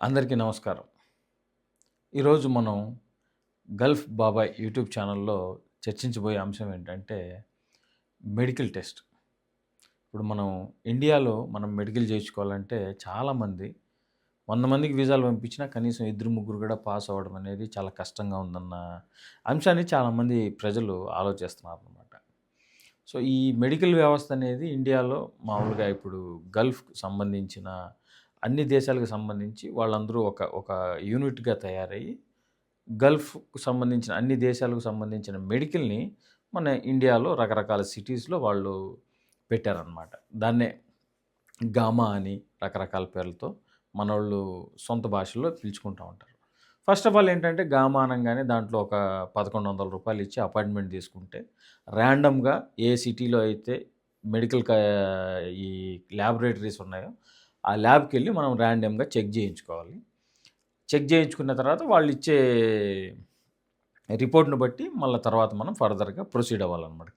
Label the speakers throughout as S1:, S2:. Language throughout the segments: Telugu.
S1: అందరికీ నమస్కారం. ఈరోజు మనం గల్ఫ్ బాబాయ్ యూట్యూబ్ ఛానల్లో చర్చించబోయే అంశం ఏంటంటే మెడికల్ టెస్ట్. ఇప్పుడు మనం ఇండియాలో మనం మెడికల్ చేయించుకోవాలంటే చాలామంది వంద మందికి వీసాలు పంపించినా కనీసం ఇద్దరు ముగ్గురు కూడా పాస్ అవ్వడం అనేది చాలా కష్టంగా ఉందన్న అంశాన్ని చాలామంది ప్రజలు ఆలోచిస్తున్నారు అనమాట సో ఈ మెడికల్ వ్యవస్థ అనేది ఇండియాలో మామూలుగా ఇప్పుడు గల్ఫ్కు సంబంధించిన అన్ని దేశాలకు సంబంధించి వాళ్ళందరూ ఒక ఒక యూనిట్గా తయారయ్యి గల్ఫ్కు సంబంధించిన అన్ని దేశాలకు సంబంధించిన మెడికల్ని మన ఇండియాలో రకరకాల సిటీస్లో వాళ్ళు పెట్టారనమాట దాన్నే గామా అని రకరకాల పేర్లతో మనోళ్ళు సొంత భాషల్లో పిలుచుకుంటూ ఉంటారు. ఫస్ట్ ఆఫ్ ఆల్ ఏంటంటే గామా అనగానే దాంట్లో ఒక పదకొండు వందల రూపాయలు ఇచ్చి అపాయింట్మెంట్ తీసుకుంటే ర్యాండమ్గా ఏ సిటీలో అయితే మెడికల్ ఈ ల్యాబొరేటరీస్ ఉన్నాయో ఆ ల్యాబ్కి వెళ్ళి మనం ర్యాండమ్గా చెక్ చేయించుకోవాలి. చెక్ చేయించుకున్న తర్వాత వాళ్ళు ఇచ్చే రిపోర్ట్ను బట్టి మళ్ళీ తర్వాత మనం ఫర్దర్గా ప్రొసీడ్ అవ్వాలన్నమాట.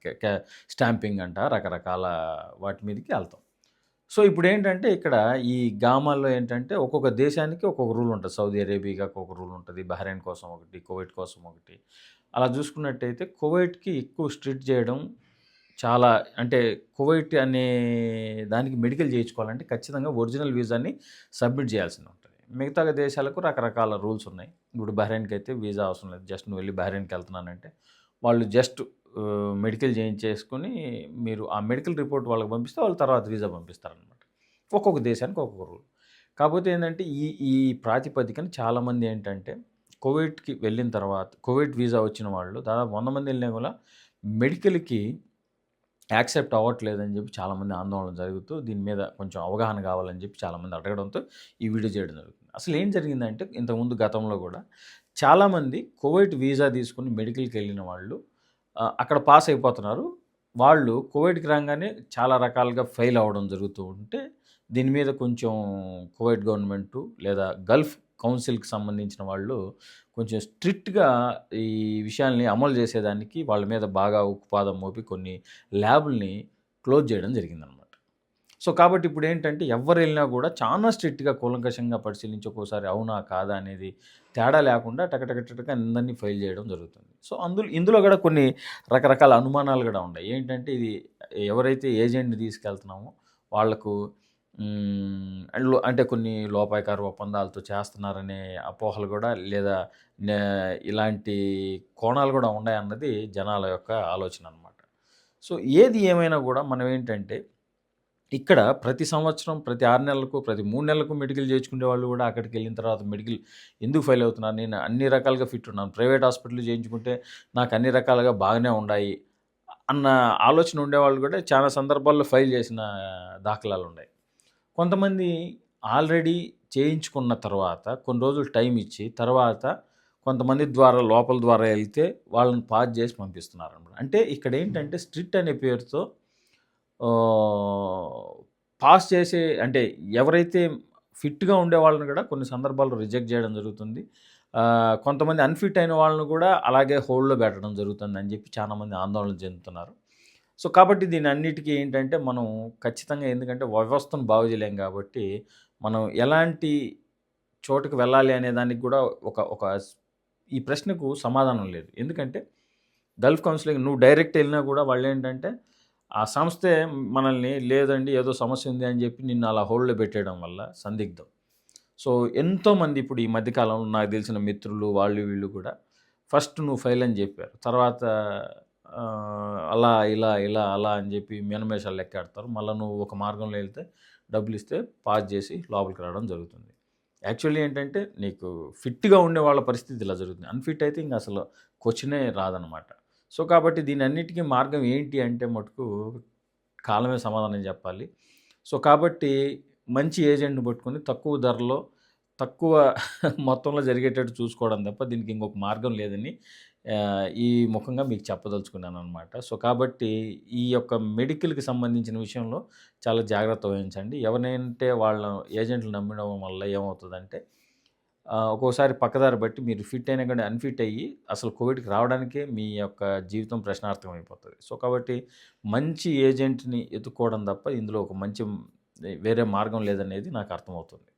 S1: స్టాంపింగ్ అంట రకరకాల వాటి మీదకి వెళ్తాం. సో ఇప్పుడు ఏంటంటే ఇక్కడ ఈ గామాల్లో ఏంటంటే ఒక్కొక్క దేశానికి ఒక్కొక్క రూల్ ఉంటుంది. సౌదీ అరేబియాకి ఒక రూల్ ఉంటుంది బహ్రెయిన్ కోసం ఒకటి కువైట్ కోసం ఒకటి. అలా చూసుకున్నట్టయితే కువైట్కి ఎక్కువ స్ట్రిక్ట్ చేయడం చాలా అంటే కువైట్ అనే దానికి మెడికల్ చేయించుకోవాలంటే ఖచ్చితంగా ఒరిజినల్ వీసాని సబ్మిట్ చేయాల్సి ఉంటుంది. మిగతా దేశాలకు రకరకాల రూల్స్ ఉన్నాయి. ఇప్పుడు బహ్రెయిన్కి అయితే వీసా అవసరం లేదు. జస్ట్ నువ్వు వెళ్ళి బహ్రెయిన్కి వెళ్తున్నానంటే వాళ్ళు జస్ట్ మెడికల్ చేయించేసుకొని మీరు ఆ మెడికల్ రిపోర్ట్ వాళ్ళకి పంపిస్తే వాళ్ళు తర్వాత వీసా పంపిస్తారనమాట ఒక్కొక్క దేశానికి ఒక్కొక్క రూల్. కాకపోతే ఏంటంటే ఈ ఈ ప్రాతిపదికన చాలామంది ఏంటంటే కోవిడ్కి వెళ్ళిన తర్వాత కోవిడ్ వీసా వచ్చిన వాళ్ళు దాదాపు వంద మంది వెళ్ళినా కూడా మెడికల్కి యాక్సెప్ట్ అవ్వట్లేదని చెప్పి చాలామంది ఆందోళన జరుగుతూ దీని మీద కొంచెం అవగాహన కావాలని చెప్పి చాలామంది అడగడంతో ఈ వీడియో చేయడం జరుగుతుంది. అసలు ఏం జరిగిందంటే ఇంతకుముందు గతంలో కూడా చాలామంది కోవిడ్ వీసా తీసుకుని మెడికల్కి వెళ్ళిన వాళ్ళు అక్కడ పాస్ అయిపోతున్నారు. వాళ్ళు కోవిడ్కి రాగానే చాలా రకాలుగా ఫెయిల్ అవ్వడం జరుగుతూ ఉంటే దీని మీద కొంచెం కోవిడ్ గవర్నమెంటు లేదా గల్ఫ్ కౌన్సిల్కి సంబంధించిన వాళ్ళు కొంచెం స్ట్రిక్ట్గా ఈ విషయాల్ని అమలు చేసేదానికి వాళ్ళ మీద బాగా ఉక్కుపాదం మోపి కొన్ని ల్యాబుల్ని క్లోజ్ చేయడం జరిగిందనమాట. సో కాబట్టి ఇప్పుడు ఏంటంటే ఎవరు వెళ్ళినా కూడా చాలా స్ట్రిక్ట్గా కూలంకషంగా పరిశీలించి ఒక్కోసారి అవునా కాదా అనేది తేడా లేకుండా టకటకటక అందరినీ ఫైల్ చేయడం జరుగుతుంది. సో అందులో ఇందులో కూడా కొన్ని రకరకాల అనుమానాలు కూడా ఉన్నాయి. ఏంటంటే ఇది ఎవరైతే ఏజెంట్ని తీసుకెళ్తున్నామో వాళ్ళకు అంటే కొన్ని లోపాయకార ఒప్పందాలతో చేస్తున్నారనే అపోహలు కూడా లేదా ఇలాంటి కోణాలు కూడా ఉన్నాయన్నది జనాల యొక్క ఆలోచన అనమాట సో ఏది ఏమైనా కూడా మనం ఏంటంటే ఇక్కడ ప్రతి సంవత్సరం ప్రతి ఆరు నెలలకు ప్రతి మూడు నెలలకు మెడికల్ చేయించుకునే వాళ్ళు కూడా అక్కడికి వెళ్ళిన తర్వాత మెడికల్ ఎందుకు ఫెయిల్ అవుతున్నారు? నేను అన్ని రకాలుగా ఫిట్ ఉన్నాను. ప్రైవేట్ హాస్పిటల్ చేయించుకుంటే నాకు అన్ని రకాలుగా బాగానే ఉన్నాయి అన్న ఆలోచన ఉండేవాళ్ళు కూడా చాలా సందర్భాల్లో ఫైల్ చేసిన దాఖలాలు ఉన్నాయి. కొంతమంది ఆల్రెడీ చేయించుకున్న తర్వాత కొన్ని రోజులు టైం ఇచ్చి తర్వాత కొంతమంది ద్వారా లోపల ద్వారా వెళ్తే వాళ్ళని పాస్ చేసి పంపిస్తున్నారు అనమాట అంటే ఇక్కడ ఏంటంటే స్ట్రిక్ట్ అనే పేరుతో పాస్ చేసే అంటే ఎవరైతే ఫిట్గా ఉండే వాళ్ళని కూడా కొన్ని సందర్భాల్లో రిజెక్ట్ చేయడం జరుగుతుంది. కొంతమంది అన్ఫిట్ అయిన వాళ్ళని కూడా అలాగే హోల్డ్లో పెట్టడం జరుగుతుంది అని చెప్పి చాలామంది ఆందోళన చెందుతున్నారు. సో కాబట్టి దీని అన్నిటికీ ఏంటంటే మనం ఖచ్చితంగా ఎందుకంటే వ్యవస్థను బాగు చేయలేం కాబట్టి మనం ఎలాంటి చోటుకు వెళ్ళాలి అనే దానికి కూడా ఒక ఒక ఈ ప్రశ్నకు సమాధానం లేదు. ఎందుకంటే గల్ఫ్ కౌన్సిలింగ్ నువ్వు డైరెక్ట్ వెళ్ళినా కూడా వాళ్ళు ఏంటంటే ఆ సంస్థే మనల్ని లేదండి ఏదో సమస్య ఉంది అని చెప్పి నిన్ను అలా హోల్డ్లో పెట్టేయడం వల్ల సందిగ్ధం. సో ఎంతోమంది ఇప్పుడు ఈ మధ్యకాలంలో నాకు తెలిసిన మిత్రులు వాళ్ళు వీళ్ళు కూడా ఫస్ట్ నువ్వు ఫెయిల్ అని చెప్పారు. తర్వాత అలా ఇలా ఇలా అలా అని చెప్పి మినమేషాలు లెక్కాడతారు. మళ్ళీ నువ్వు ఒక మార్గంలో వెళ్తే డబ్బులు ఇస్తే పాస్ చేసి లోపలికి రావడం జరుగుతుంది. యాక్చువల్లీ ఏంటంటే నీకు ఫిట్గా ఉండే వాళ్ళ పరిస్థితి ఇలా జరుగుతుంది. అన్ఫిట్ అయితే ఇంకా అసలు క్వశ్చనే రాదనమాట. సో కాబట్టి దీని అన్నిటికీ మార్గం ఏంటి అంటే మటుకు కాలమే సమాధానం చెప్పాలి. సో కాబట్టి మంచి ఏజెంట్ని పట్టుకొని తక్కువ ధరలో తక్కువ మొత్తంలో జరిగేటట్టు చూసుకోవడం తప్ప దీనికి ఇంకొక మార్గం లేదని ఈ ముఖంగా మీకు చెప్పదలుచుకున్నాను అనమాట సో కాబట్టి ఈ యొక్క మెడికల్కి సంబంధించిన విషయంలో చాలా జాగ్రత్త వహించండి. ఎవరినంటే వాళ్ళ ఏజెంట్లు నమ్మడం వల్ల ఏమవుతుందంటే ఒక్కోసారి పక్కదారి బట్టి మీరు ఫిట్ అయినా కానీ అన్ఫిట్ అయ్యి అసలు కోవిడ్కి రావడానికే మీ యొక్క జీవితం ప్రశ్నార్థం అయిపోతుంది. సో కాబట్టి మంచి ఏజెంట్ని ఎత్తుకోవడం తప్ప ఇందులో ఒక మంచి వేరే మార్గం లేదనేది నాకు అర్థమవుతుంది.